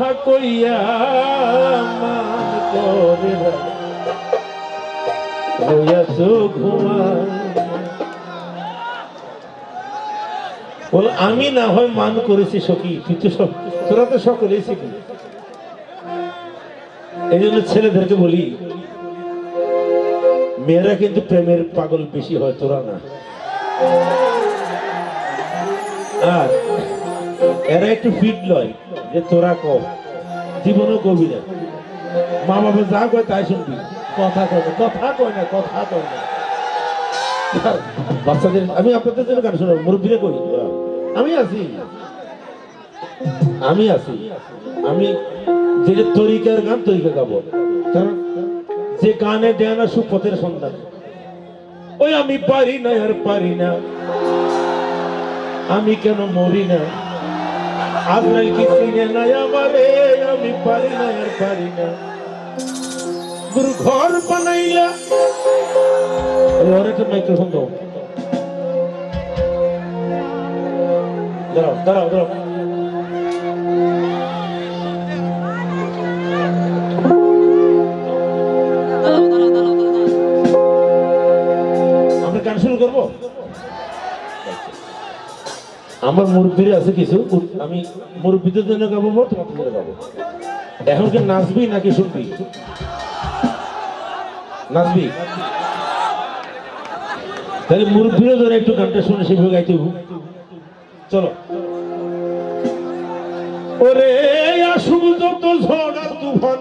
কথা কইয়া বল, আমি না হয় মান করেছি সখী, তুই তো সব তোরা তো সকলেই শিখি এই জন্য ছেলেদেরকে বলি, মেয়েরা কিন্তু প্রেমের পাগল বেশি হয়, তোরা না। আর এরা একটু ফিট লয়, যে তোরা কম জীবনও কবি না। মা বাবা যা কয় তাই শুনবি। কথা কয় না, কথা কয় না, কথা কয় না। বাচ্চাদের, আমি আপনাদের জন্য গান শোনাবো, মুরব্বীরে কই? আমি আছি। আমি আছি। আমি যে যে তরিকার গান তরিকা গাবো। কারণ যে গানে দেয় না সুপথের সন্ধান। ওই আমি পারি না আর পারি না। আমি কেন মরি না? আপনার কি চিনে নাই আমারে? আমি পারি না আর পারি না। গুরু ঘর বানাইলা একটা মাইক্রোফোন দাও। দাঁড়াও দাঁড়াও দাঁড়াও। গান শুরু করব? আমার মুরব্বীরা আছে কিছু আমি মুরব্বীদের জন্য গাবো মোট তোমাদের জন্য গাবো। এখন কি নাচবি নাকি শুনবি? নাচবি? তাহলে মুরব্বীরা ধরে একটু গানটা শুনে সেভাবে গাইতে। চলো। ওরে তুফান।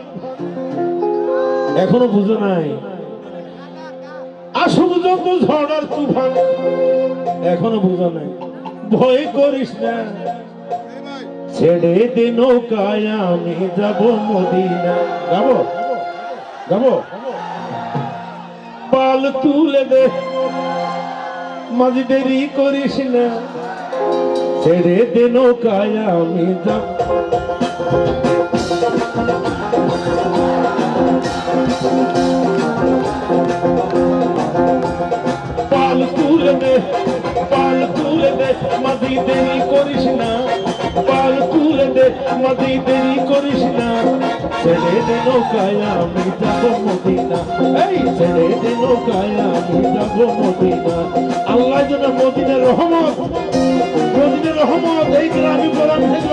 এখনও বুঝো নাই। আসুক যত ঝড় আর তুফান। এখনও বুঝো নাই। ভয় করিস না। ছেড়ে দে নৌকায়, আমি যাব মদিনা। যাব? যাব? পাল তুলে দে। মাঝি দেরি করিস না। ছেড়ে দে নৌকায়, আমি যাব। দেরি করিস না, পাল তুলে দে মাদি দেরি করিস না। ছেড়ে দে নৌকায়, আমি যাব মদিনা। এই, ছেড়ে দে আমি যাব মদিনা। আল্লাহ যেন মদিনের রহমত মদিনের রহমত, এই গ্রামে বলাম শেখ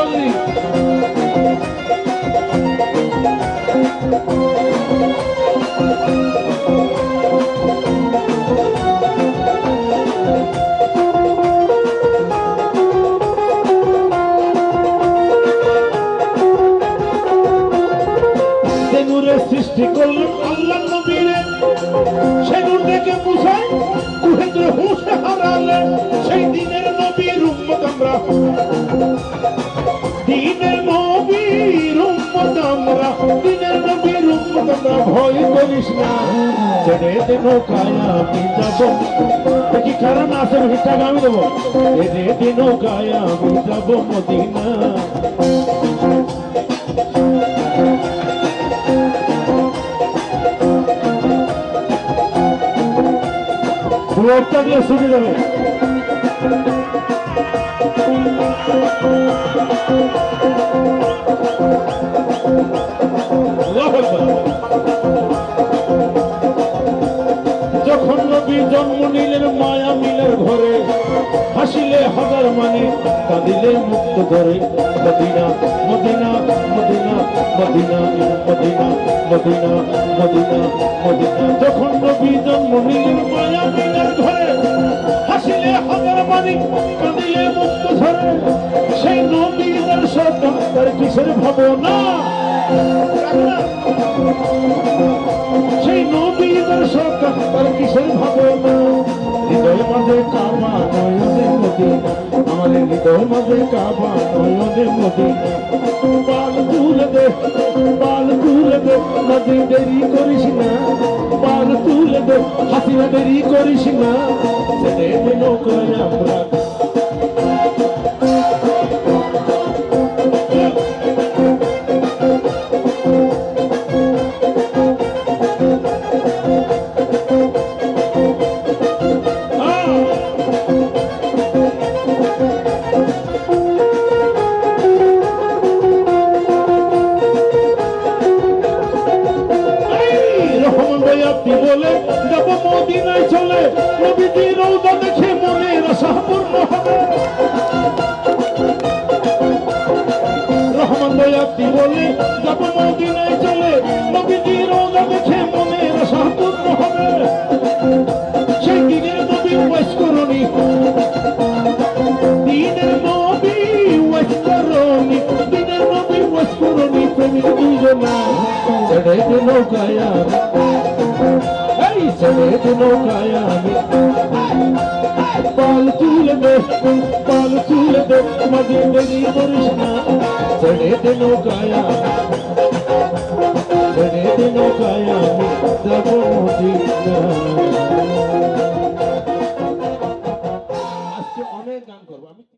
ভয় করিস না ছেড়ে দে নৌকায় আমি যাব। দেখি কারণ আছে ভিটাকে আমি দেবো। ছেড়ে দে আমি যাব মদিনা। দিয়ে শুনে যাবে যখন নবী জন্ম নিলেন মায়া মিলের ঘরে। হাসিলে হাজার মানে কাঁদিলে মুক্ত করে Medina Medina Medina Medina Medina Medina Medina Medina. যখন নবী জন্ম নিলেন মায়া মিলের ঘরে, হাসিলে হাজার মানে কাঁদিলে মুক্ত ধরে সেই নবীদের সত্তা তার কিসের ভাবনা? আমাদের হৃদয় মাঝে কাবা নয়নে মদিনা বাল তুলে দে, বাল তুলে দে নদী দেরি করিস না। বাল তুলে দে, হাসিনা দেরি করিস না। ছেড়ে নৌকায় আমরা? বলে যাব মদিনায় চলে নবীজি দেখে মনের আশা হবে। সেই দিনের নবী ওয়াইস দিনের নবী ওয়াইস দিনের নবী ওয়াইস করণী প্রেমিক দুইজনা ছেড়ে দে নৌকায় এই ছেড়ে দে নৌকায় আমি ছেড়ে দে